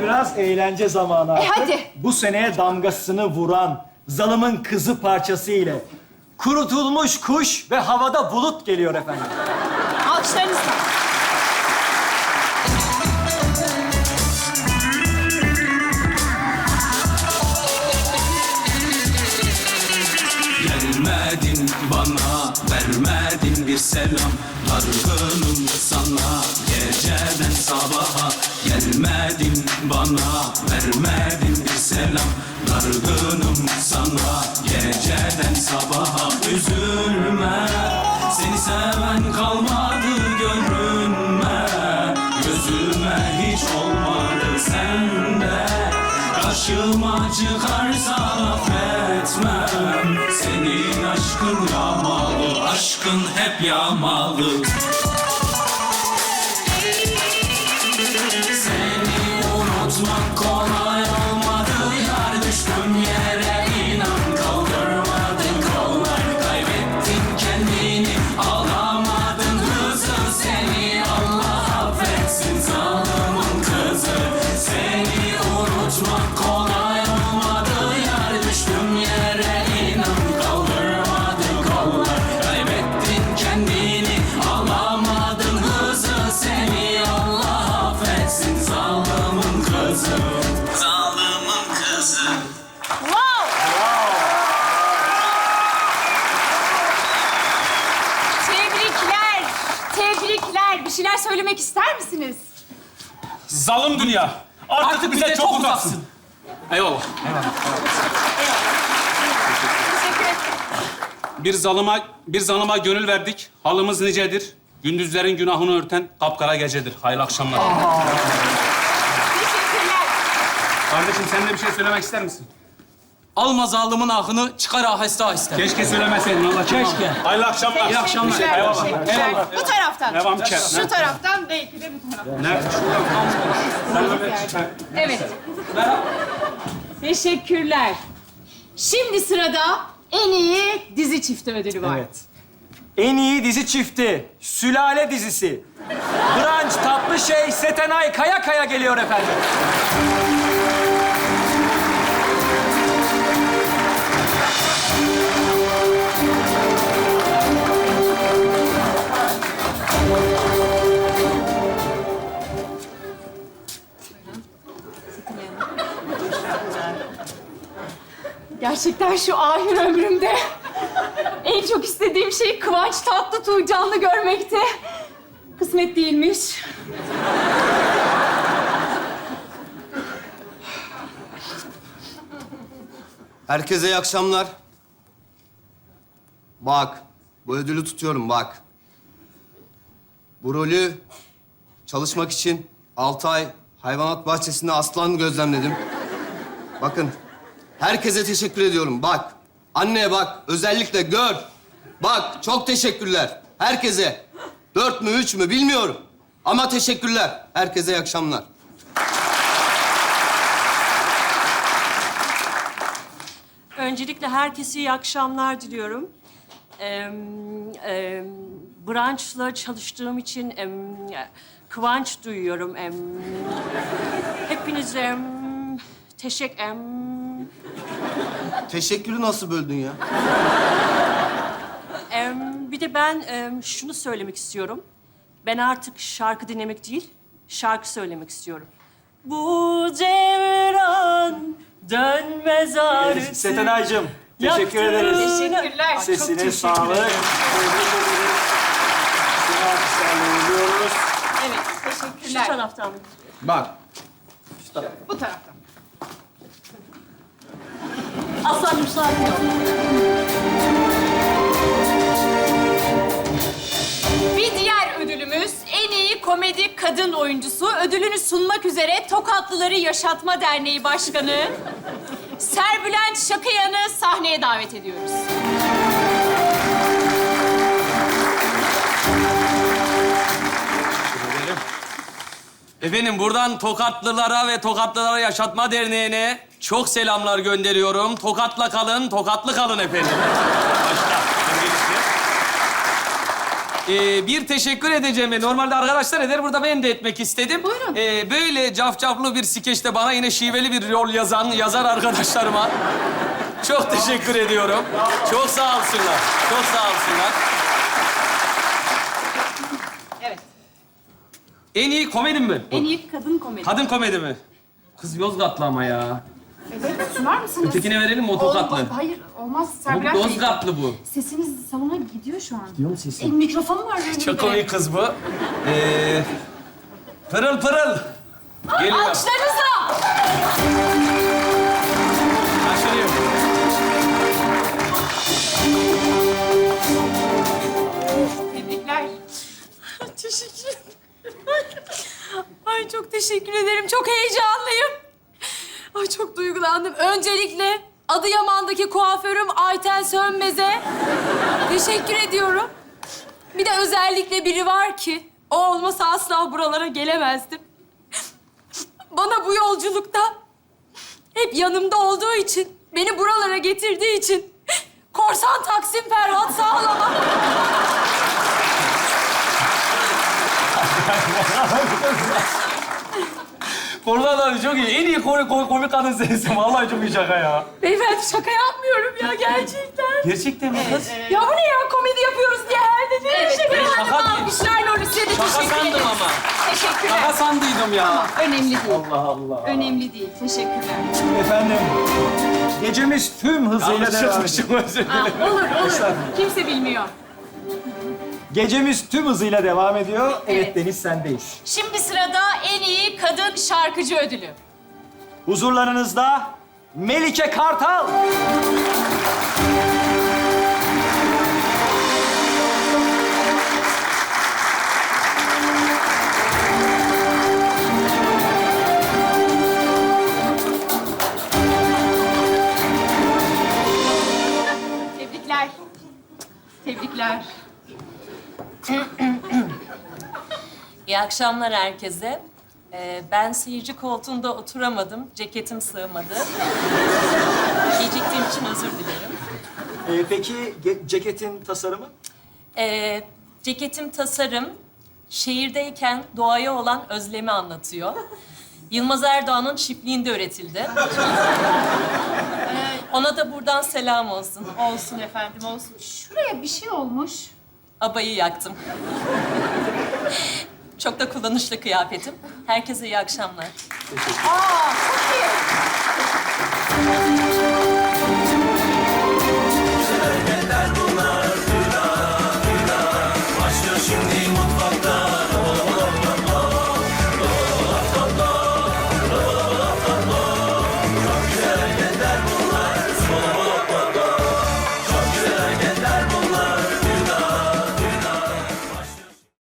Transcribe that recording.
Şimdi biraz eğlence zamanı artık. hadi. Bu seneye damgasını vuran zalımın kızı parçası ile kurutulmuş kuş ve havada bulut geliyor efendim. Alkışlarınızla. Gelmedin bana, vermedin bir selam Dargınım sana geceden sabaha. Gelmedin bana, vermedin bir selam. Dargınım sana geceden sabaha. Üzülme, seni seven kalmadı gönlüme. Gözüme hiç olmadı sende. Karşıma çıkarsan affetmem. Senin aşkın yağmalı, aşkın hep yağmalı. Seni unutmak kolay olmadı. Yar düştüm yere inan kaldırmadın. Kollar Kaybettin kendini alamadın hızı Seni Allah affetsin zalımın kızı. Seni unutmak kolay Zalim dünya. Artık, bize, çok uzaksın. Eyvallah. Teşekkür ederim. Bir zalıma, bir zalıma gönül verdik. Halımız nicedir. Gündüzlerin günahını örten kapkara gecedir. Hayırlı akşamlar. Teşekkürler. Kardeşim sen de bir şey söylemek ister misin? Alma zalimin ahını, çıkar aheste aheste. Keşke söylemeseydin Allah Keşke. Hayırlı akşamlar. İyi akşamlar. Teşekkürler, Eyvallah. teşekkürler. Eyvallah. Bu taraftan. Devam çek. Şu taraftan belki de bu taraftan. Nerede? Evet. Teşekkürler. Şimdi sırada en iyi dizi çifti ödülü var. Evet. En iyi dizi çifti, Sülale dizisi. Branş tatlı şey Setenay Kaya Kaya geliyor efendim. Gerçekten şu ahir ömrümde en çok istediğim şey Kıvanç Tatlıtuğ canlı görmekti. Kısmet değilmiş. Herkese iyi akşamlar. Bak, bu ödülü tutuyorum bak. Bu rolü çalışmak için altı ay hayvanat bahçesinde aslan gözlemledim. Bakın, herkese teşekkür ediyorum. Bak, anneye bak, özellikle gör. Bak, çok teşekkürler. Herkese. Dört mü, üç mü bilmiyorum. Ama teşekkürler. Herkese iyi akşamlar. Öncelikle herkese iyi akşamlar diliyorum. Ee, e, branşla çalıştığım için em, kıvanç duyuyorum. Em, hepinize em, teşekkür em, Teşekkürü nasıl böldün ya? em, bir de ben em, şunu söylemek istiyorum. Ben artık şarkı dinlemek değil, şarkı söylemek istiyorum. Bu devran dönmez artık. Setenay'cığım, teşekkür ederiz. Teşekkürler. Sesine sağlık. Tebrik ederiz. Seni alkışlarla uğurluyoruz. Evet, Şu teşekkürler. taraftan. Bak, Bu taraftan. Aslanım sakin ol. Bir diğer ödülümüz en iyi komedi kadın oyuncusu. Ödülünü sunmak üzere Tokatlıları Yaşatma Derneği Başkanı Serbülent Şakıyan'ı sahneye davet ediyoruz. Efendim buradan Tokatlılara ve Tokatlılara Yaşatma Derneği'ne çok selamlar gönderiyorum. Tokatla kalın, tokatlı kalın efendim. Başla. Ee, bir teşekkür edeceğim. Normalde arkadaşlar eder, burada ben de etmek istedim. Buyurun. Ee, böyle cafcaflı bir skeçte bana yine şiveli bir rol yazan, yazar arkadaşlarıma çok teşekkür ediyorum. Çok sağ olsunlar. Çok sağ olsunlar. Evet. En iyi komedi mi? bu? En iyi kadın komedi. Kadın komedi mi? Kız Yozgatlı ama ya. Evet, sunar mısınız? Ötekine verelim mi? Otokatlı. Ol- Hayır, olmaz. Bu Serbülent Bey. Yozgatlı bu. Sesiniz salona gidiyor şu an. Gidiyor mu sesin? E, mikrofonu var önünde. Çok komik kız bu. Ee, pırıl pırıl. Geliyor. Alkışlarınızla. Şaşırıyorum. Tebrikler. Teşekkür Ay çok teşekkür ederim. Çok heyecanlıyım. Ay çok duygulandım. Öncelikle Adıyaman'daki kuaförüm Ayten Sönmez'e teşekkür ediyorum. Bir de özellikle biri var ki o olmasa asla buralara gelemezdim. Bana bu yolculukta hep yanımda olduğu için, beni buralara getirdiği için Korsan Taksim Ferhat Sağlam'a Korkan abi çok iyi. En iyi komik, komik, komik kadın sensin. Vallahi çok iyi şaka ya. Beyefendi şaka yapmıyorum ya gerçekten. Gerçekten mi kız? Ya bu ne ya komedi yapıyoruz diye her dediğin Evet, şaka. evet. Şaka değil. Alkışlar Nurisi'ye de Şaka teşekkür sandım ederiz. ama. Teşekkürler. Şaka sandıydım ya. Önemli değil. Allah Allah. Önemli değil. Teşekkürler. Efendim, gecemiz tüm hızıyla Yanlış devam ediyor. yazmışım özür Aa, dilerim. olur, olur. Kimse bilmiyor. Gecemiz tüm hızıyla devam ediyor. Evet, Evet. Deniz sendeyiz. Şimdi sırada en iyi kadın şarkıcı ödülü. Huzurlarınızda Melike Kartal. İyi akşamlar herkese. Ee, ben seyirci koltuğunda oturamadım. Ceketim sığmadı. Geciktiğim için özür dilerim. Ee, peki ge- ceketin tasarımı? Ee, ceketim tasarım, şehirdeyken doğaya olan özlemi anlatıyor. Yılmaz Erdoğan'ın çiftliğinde üretildi. Ona da buradan selam olsun. Olsun efendim, olsun. Şuraya bir şey olmuş. Abayı yaktım. Çok da kullanışlı kıyafetim. Herkese iyi akşamlar. Aa, çok iyi.